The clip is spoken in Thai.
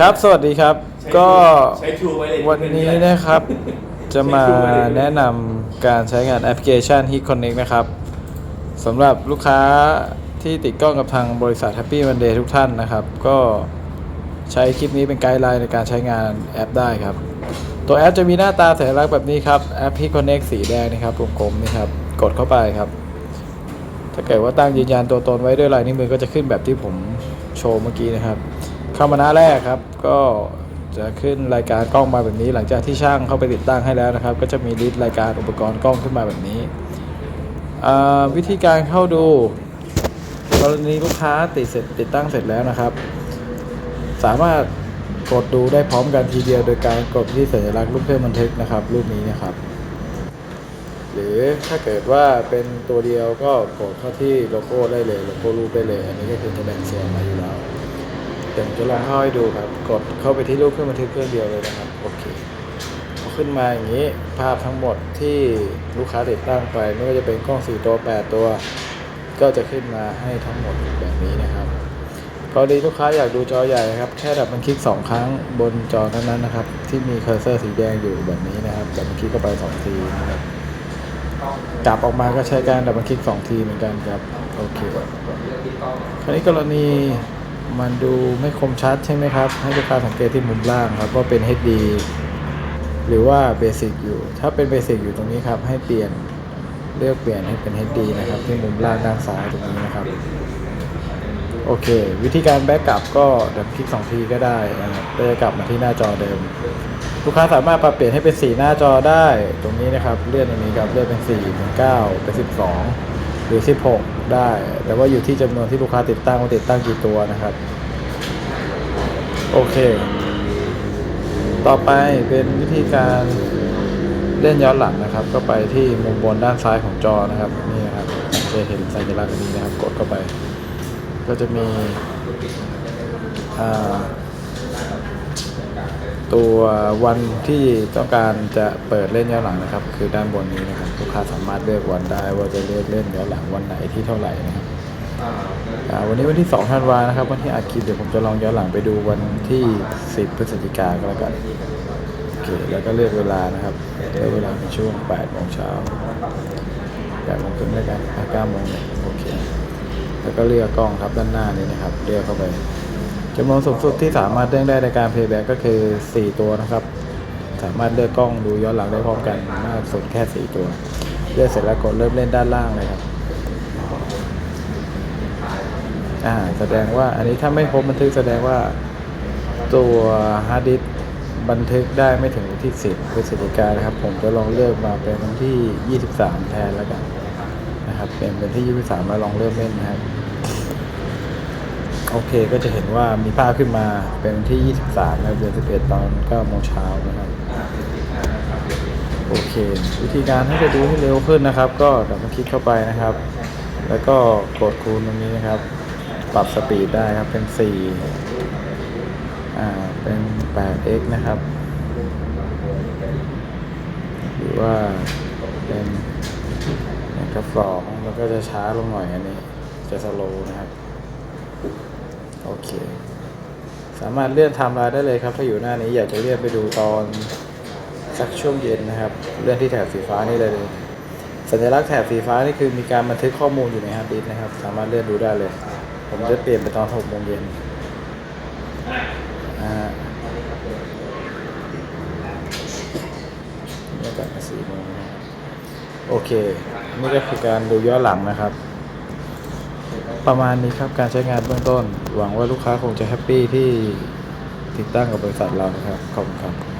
ครับ สวัสดีครับ ก็ใช้ True Wireless วันนี้นะครับ จะมาแนะนำการใช้งานแอปพลิเคชัน Hit Connect นะครับสำหรับลูกค้าที่ติดกล้องกับทางบริษัท Happy Monday ทุกท่านนะครับ ก็ใช้คลิปนี้เป็นไกด์ไลน์ในการใช้งานแอปได้ครับ ตัวแอปจะมีหน้าตาสัญลักษณ์แบบนี้ครับ แอป Hit Connect สีแดงนะครับวงกลมนี่ครับ กดเข้าไปครับ ถ้าเกิดว่าตั้งยืนยันตัวตนไว้ด้วยลายนิ้วมือก็จะขึ้นแบบที่ผมโชว์เมื่อกี้นะครับ เข้ามาหน้าแรกครับ ก็จะขึ้นรายการกล้องมาแบบนี้ หลังจากที่ช่างเข้าไปติดตั้งให้แล้วนะครับ ก็จะมีลิสต์รายการอุปกรณ์กล้องขึ้นมาแบบนี้ วิธีการเข้าดูกรณีลูกค้าติดเสร็จติดตั้งเสร็จแล้วนะครับ สามารถกดดูได้พร้อมกันทีเดียวโดยการกดที่สัญลักษณ์รูปเครื่องบันทึกนะครับ รูปนี้นะครับ หรือถ้าเกิดว่าเป็นตัวเดียวก็กดเข้าที่โลโก้ได้เลยโลโก้รูปได้เลย อันนี้ก็คือแสดงส่วนมาอยู่แล้ว เดี๋ยวจะลองเข้าให้ดูครับ กดเข้าไปที่รูปเครื่องบันทึกเครื่องเดียวเลยนะครับ โอเคพอขึ้นมาอย่างนี้ ภาพทั้งหมดที่ลูกค้าติดตั้งไป ไม่ว่าจะเป็นกล้อง 4 ตัว 8 ตัว ก็จะขึ้นมาให้ทั้งหมดแบบนี้นะครับกรณีลูกค้าอยากดูจอใหญ่ครับ แค่ดับมันคลิก 2 ครั้งบนจอเท่านั้นนะครับ ที่มีเคอร์เซอร์สีแดงอยู่แบบนี้นะครับดับมันคลิกเข้าไป2ทีนะครับกลับออกมาก็ใช้การดับเบิลคลิก 2 ทีเหมือนกันครับ โอเคคราวนี้กรณี มันดูไม่คมชัดใช่ไหมครับ ให้ลูกค้าสังเกตที่มุมล่างครับว่าเป็น HD หรือว่าเบสิกอยู่ ถ้าเป็นเบสิกอยู่ตรงนี้ครับ ให้เปลี่ยนเลือกเปลี่ยนให้เป็น HD นะครับ ที่มุมล่างด้านซ้ายตรงนี้นะครับ โอเค วิธีการแบ็กกลับก็ดับคลิก2ทีก็ได้นะครับก็จะกลับมาที่หน้าจอเดิม ลูกค้าสามารถปรับเปลี่ยนให้เป็นสีหน้าจอได้ ตรงนี้นะครับ เลื่อนตรงนี้ครับเลื่อนเป็น4เป็น9เป็น12 รือ 16 ได้ แต่ว่าอยู่ที่จำนวนที่ลูกค้าติดตั้งว่าติดตั้งกี่ตัวนะครับ โอเค ต่อไปเป็นวิธีการเล่นย้อนหลังนะครับ ก็ไปที่มุมบนด้านซ้ายของจอนะครับนี่นะครับจะเห็นสัญลักษณ์นนี้นะครับ กดเข้าไป ก็จะมีอ่า ตัววันที่ต้องการจะเปิดเล่นย้อนหลังนะครับ คือด้านบนนี้นะครับลูกค้าสามารถเลือกวันได้ว่าจะเลือกเล่นย้อนหลังวันไหนที่เท่าไหร่นะครับวันนี้วันที่2ธันวานะครับวันที่อาคิดเดี๋ยวผมจะลองย้อนหลังไปดูวันที่ 10 พฤศจิกาก็แล้วกันโอเคแล้วก็เลือกเวลานะครับเลือกเวลาในช่วง8โมงเช้า8โมงครึ่งแล้วกัน9โมงเนี่ยโอเคแล้วก็เลือกกล้องครับด้านหน้านี้นะครับ เลือกเข้าไป จำนวนสูงสุดที่สามารถเลือกได้ในการ playback ก็คือ 4 ตัวนะครับ สามารถเลือกกล้องดูย้อนหลังได้พร้อมกันมากสุดแค่ 4 ตัว เลือกเสร็จแล้วกดเริ่มเล่นด้านล่างเลยครับอ่าแสดงว่าอันนี้ถ้าไม่พบบันทึกแสดงว่าตัวฮาร์ดดิสบันทึกได้ไม่ถึงวันที่ 10พฤศจิกายนะครับ ผมจะลองเลือกมาเป็นวันที่ 23 แทนแล้วกันนะครับ เป็นเป็นที่ 23แล้วลองเริ่มเล่นนะครับ โอเคก็จะเห็นว่ามีภาพขึ้นมาเป็นที่ 23นะเดือน11 ตอน9โมงเช้านะครับ โอเค วิธีการให้จะดูให้เร็วขึ้นนะครับ ก็ดับคลิกเข้าไปนะครับ แล้วก็กดคูณตรงนี้นะครับ ปรับสปีดได้ครับเป็น4อ่าเป็น 8x นะครับ หรือว่าเป็นกับสองแล้วก็จะช้าลงหน่อยอันนี้จะสโลนะครับ โอเค สามารถเลื่อนไทม์ไลน์ได้เลยครับ ถ้าอยู่หน้านี้อยากจะเลื่อนไปดูตอนสักช่วงเย็นนะครับ เลื่อนที่แถบสีฟ้านี่เลยสัญลักษณ์แถบสีฟ้านี่คือมีการบันทึกข้อมูลอยู่ในฮาร์ดดิสก์นะครับ สามารถเลื่อนดูได้เลย ผมจะเปลี่ยนไปตอน6โมงเย็นอ่านี่กลับมา4โมงโอเค นี่ก็คือการดูย้อนหลังนะครับ ประมาณนี้ครับการใช้งานเบื้องต้น หวังว่าลูกค้าคงจะแฮปปี้ที่ติดตั้งกับบริษัทเรานะครับ ขอบคุณครับ